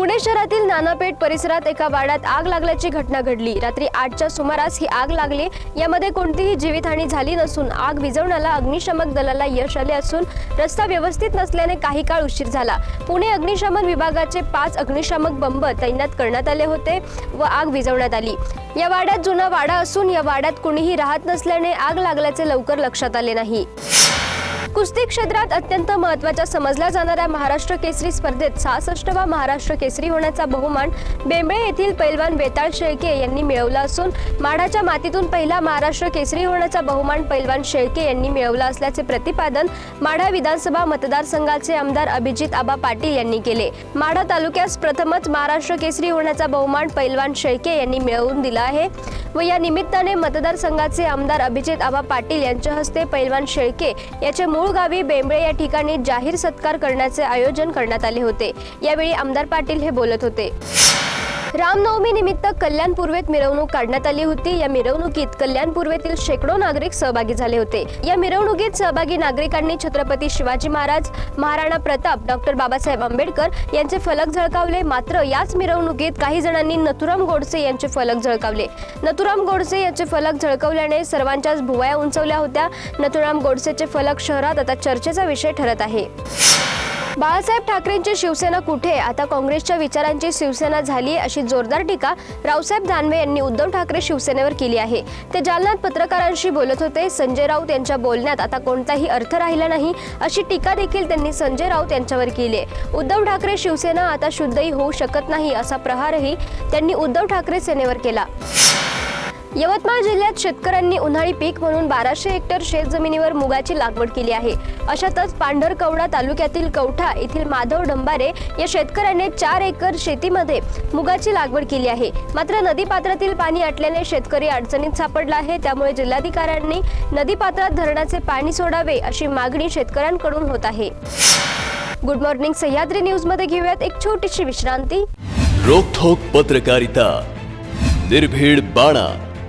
पुणे शहरातील नानापेठ परिसरात एका वाड्यात आग लागल्याची घटना घडली. रात्री आठच्या सुमारास ही आग लागली. यामध्ये कोणतीही जीवितहानी झाली नसून आग विझवण्याला अग्निशमक दलाला यश आले असून रस्ता व्यवस्थित नसल्याने काही काळ उशीर झाला. पुणे अग्निशमन विभागाचे पाच अग्निशामक बंब तैनात करण्यात आले होते व आग विझवण्यात आली. या वाड्यात जुना वाडा असून या वाड्यात कुणीही राहत नसल्याने आग लागल्याचे लवकर लक्षात आले नाही. कुस्ती क्षेत्रात अत्यंत महत्त्वाच्या समजल्या जाणाऱ्या महाराष्ट्र केसरी स्पर्धेत सहासष्टवा महाराष्ट्र केसरी होण्याचा बहुमान बेंबळे येथील पैलवान बेताळ शेळके यांनी मिळवला असून माढाच्या मातीतून पहिला महाराष्ट्र केसरी होण्याचा बहुमान पैलवान शेळके यांनी मिळवला असल्याचे प्रतिपादन माढा विधानसभा मतदारसंघाचे आमदार अभिजित आबा पाटील यांनी केले. माढा तालुक्यास प्रथमच महाराष्ट्र केसरी होण्याचा बहुमान पैलवान शेळके यांनी मिळवून दिला आहे व या निमित्ताने मतदारसंघाचे आमदार अभिजित आबा पाटील यांच्या हस्ते पैलवान शेळके याचे मूळ गावी बेंबळे या ठिकाणी जाहीर सत्कार करण्याचे आयोजन करण्यात आले होते. यावेळी आमदार पाटील हे बोलत होते. रामनवमी निमित्त कल्याण पूर्वेत मिरवणूक काढण्यात आली होती. या मिरवणुकीत कल्याण पूर्वेतील शेकडो नागरिक सहभागी झाले होते. या मिरवणुकीत सहभागी नागरिकांनी छत्रपती शिवाजी महाराज महाराणा प्रताप डॉक्टर बाबासाहेब आंबेडकर यांचे फलक झळकावले. मात्र याच मिरवणुकीत काही जणांनी नथुराम गोडसे यांचे फलक झळकावले. नथुराम गोडसे यांचे फलक झळकावल्याने सर्वांच्याच भुवया उंचवल्या होत्या. नथुराम गोडसेचे फलक शहरात आता चर्चेचा विषय ठरत आहे. बाळासाहेब ठाकरेंची शिवसेना कुठे? आता काँग्रेसच्या विचारांची शिवसेना झाली अशी जोरदार टीका रावसाहेब दानवे यांनी उद्धव ठाकरे शिवसेनेवर केली आहे. ते जालन्यात पत्रकारांशी बोलत होते. संजय राऊत यांच्या बोलण्यात आता कोणताही अर्थ राहिला नाही अशी टीका देखील त्यांनी संजय राऊत यांच्यावर केली आहे. उद्धव ठाकरे शिवसेना आता शुद्धही होऊ शकत नाही असा प्रहारही त्यांनी उद्धव ठाकरे सेनेवर केला. यवतमाळ जिल्ह्यात शेतकऱ्यांनी उन्हाळी पीक म्हणून बाराशे हेक्टर शेत जमिनीवर मुगाची लागवड केली आहे. अशातच पांढरकवडा तालुक्यातील कवठा येथील माधव डंबारे या शेतकऱ्याने चार एकर शेतीमध्ये मुगाची लागवड केली आहे. मात्र नदीपात्रातील पाणी आटल्याने शेतकरी अडचणीत सापडला आहे. त्यामुळे जिल्हाधिकाऱ्यांनी नदीपात्रात धरणाचे पाणी सोडावे अशी मागणी शेतकऱ्यांकडून होत आहे. गुड मॉर्निंग सह्याद्री न्यूजमध्ये घेऊयात एक छोटीशी विश्रांती. रोखोक पत्रकारिता. निर्भीड बाणा.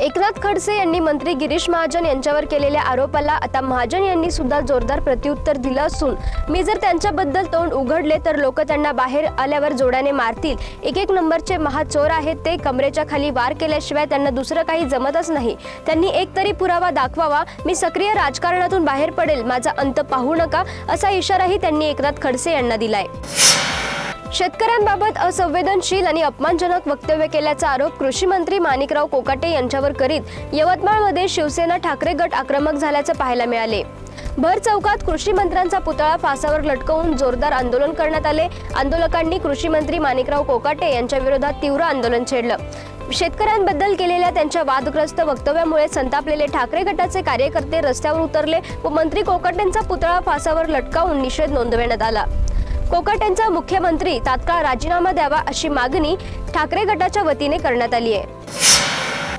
एकनाथ खडसे यांनी मंत्री गिरीश महाजन यांच्यावर केलेल्या आरोपाला आता महाजन यांनी सुद्धा जोरदार प्रत्युत्तर दिलं असून मी जर त्यांच्याबद्दल तोंड उघडले तर लोक त्यांना बाहेर आल्यावर जोड्याने मारतील. एक एक नंबरचे महाचोर आहेत ते कमरेच्या खाली वार केल्याशिवाय त्यांना दुसरं काही जमतच नाही. त्यांनी एक तरी पुरावा दाखवावा मी सक्रिय राजकारणातून बाहेर पडेल माझा अंत पाहू नका असा इशाराही त्यांनी एकनाथ खडसे यांना दिलाय. शेतकऱ्यांबाबत असंवेदनशील आणि अपमानजनक वक्तव्य केल्याचा आरोप कृषी मंत्री माणिकराव कोकाटे यांच्यावर करीत यवतमाळमध्ये शिवसेना ठाकरे गट आक्रमक झाल्याचं पाहायला मिळाले. भर चौकात कृषी मंत्र्यांचा पुतळा फासावर लटकवून जोरदार आंदोलन करण्यात आले. आंदोलकांनी कृषी मंत्री माणिकराव कोकाटे यांच्या विरोधात तीव्र आंदोलन छेडलं. शेतकऱ्यांबद्दल केलेल्या त्यांच्या वादग्रस्त वक्तव्यामुळे संतापलेले ठाकरे गटाचे कार्यकर्ते रस्त्यावर उतरले व मंत्री कोकाटेंचा पुतळा फासावर लटकावून निषेध नोंदवण्यात आला. कोकाटेंचा मुख्यमंत्री तात्काळ राजीनामा द्यावा अशी मागणी ठाकरे गटाच्या वतीने करण्यात आली आहे.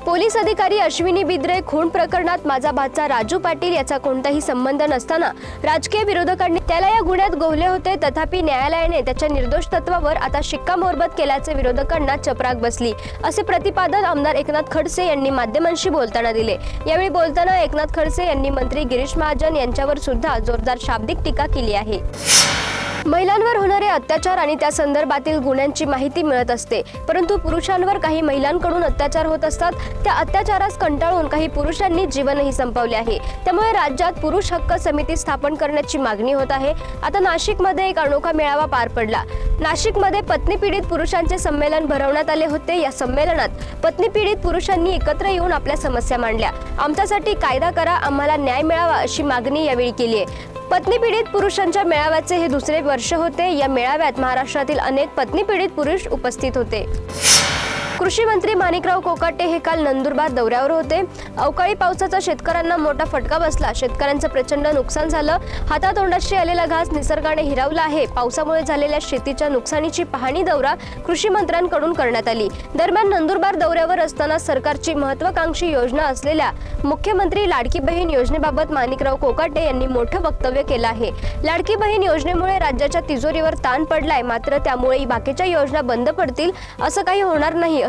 पोलीस अधिकारी अश्विनी बिद्रे खून प्रकरणात माझा भाचा राजू पाटील याचा कोणताही संबंध नसताना राजकीय विरोधकांनी त्याला या गुन्ह्यात गोवले होते. तथापि न्यायालयाने त्याच्या निर्दोष तत्वावर आता शिक्कामोर्बत केल्याचे विरोधकांना चपराक बसली असे प्रतिपादन आमदार एकनाथ खडसे यांनी माध्यमांशी बोलताना दिले. यावेळी बोलताना एकनाथ खडसे यांनी मंत्री गिरीश महाजन यांच्यावर सुद्धा जोरदार शाब्दिक टीका केली आहे. महिलांवर होणारे अत्याचार आणि त्या संदर्भातील गुन्ह्यांची माहिती मिळत असते. परंतु पुरुषांवर काही महिलांकडून अत्याचार होत असतात. त्या अत्याचारास कंटाळून काही पुरुषांनी जीवनही संपवले आहे. त्यामुळे राज्यात पुरुष हक्क समिती स्थापन करण्याची मागणी होत आहे. आता नाशिकमध्ये एक अनोखा मेळावा पार पडला. नाशिकमध्ये पत्नी पीडित पुरुषांचे संमेलन भरवण्यात आले होते. या संमेलनात पत्नी पीडित पुरुषांनी एकत्र येऊन आपल्या समस्या मांडल्या. आमच्यासाठी कायदा करा आम्हाला न्याय मिळावा अशी मागणी यावेळी केली आहे. पत्नी पीडित पुरुषांच्या मेळाव्याचे हे दुसरे वर्ष होते. या मेळाव्यात महाराष्ट्रातील अनेक पत्नी पीडित पुरुष उपस्थित होते. कृषी मंत्री माणिकराव कोकाटे हे काल नंदुरबार दौऱ्यावर होते. अवकाळी पावसाचा शेतकऱ्यांना मोठा फटका बसला. शेतकऱ्यांचं प्रचंड नुकसान झालं. हातातोंडाशी आलेला घास निसर्गाने हिरावला आहे. पावसामुळे झालेल्या शेतीच्या नुकसानीची पाहणी दौरा कृषी मंत्र्यांकडून करण्यात आली. दरम्यान नंदुरबार दौऱ्यावर असताना सरकारची महत्वाकांक्षी योजना असलेल्या मुख्यमंत्री लाडकी बहीण योजनेबाबत माणिकराव कोकाटे यांनी मोठं वक्तव्य केलं आहे. लाडकी बहीण योजनेमुळे राज्याच्या तिजोरीवर ताण पडलाय. मात्र त्यामुळे बाकीच्या योजना बंद पडतील असं काही होणार नाही